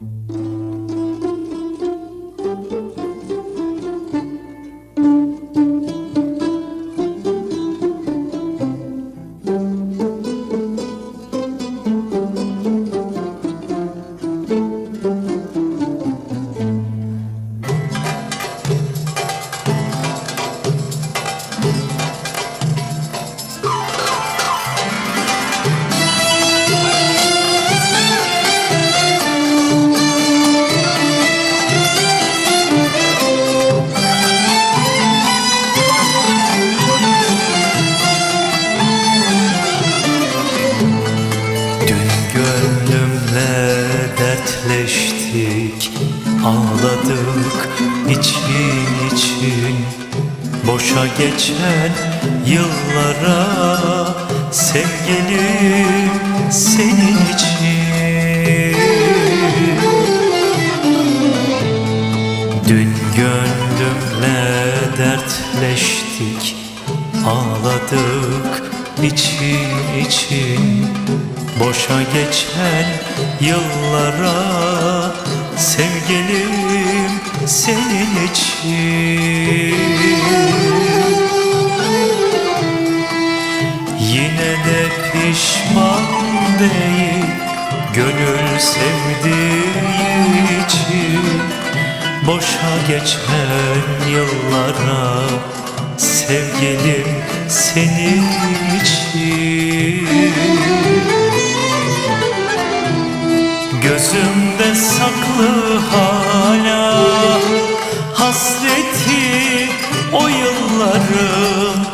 Dün dertleştik Ağladık için için. Boşa geçen yıllara Sevgilim senin için. Dün gönlümle dertleştik Ağladık için için Boşa geçen yıllara Sevgilim senin için. Yine de pişman değil Gönül sevdiği için. Boşa geçen yıllara Sevgilim senin için Gözümde saklı hala Hasreti o yılların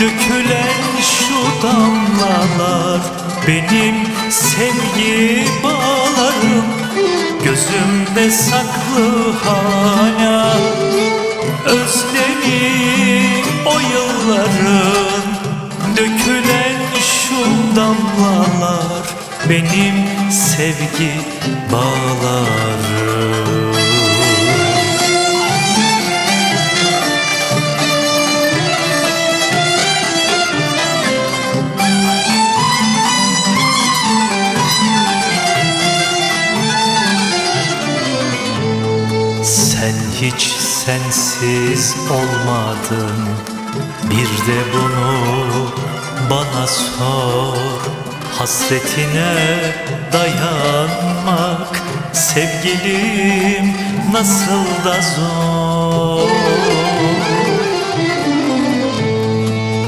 Dökülen şu damlalar Benim sevgi bağlarım. Gözümde saklı hala Özlemim o yılların Dökülen şu damlalar Benim sevgi bağlarım Sen hiç sensiz olmadın. Bir de bunu bana sor Hasretine dayanmak Sevgilim nasıl da zor.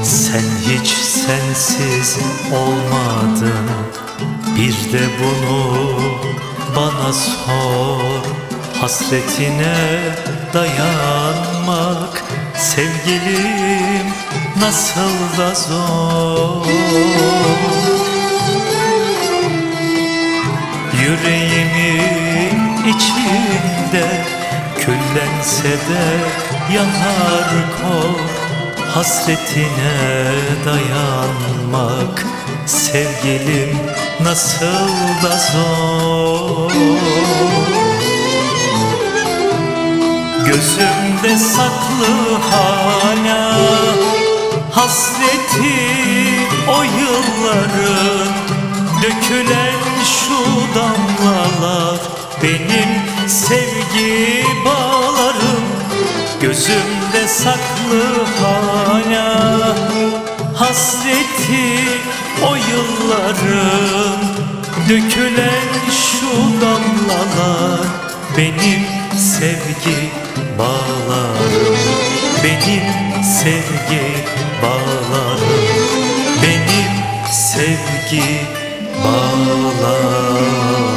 Sen hiç sensiz olmadın Bir de bunu bana sor. Hasretine dayanmak Sevgilim nasıl da zor Yüreğimin içinde Küllense de yanar kor Hasretine dayanmak Sevgilim nasıl da zor. Gözümde saklı hala Hasreti o yılların Dökülen damlalar Benim sevgi bağlarım. Gözümde saklı hala Hasreti o yılların. Dökülen şu damlalar Benim sevgi bağlarım. Benim sevgi bağlarım. Benim sevgi bağlarım ağlarım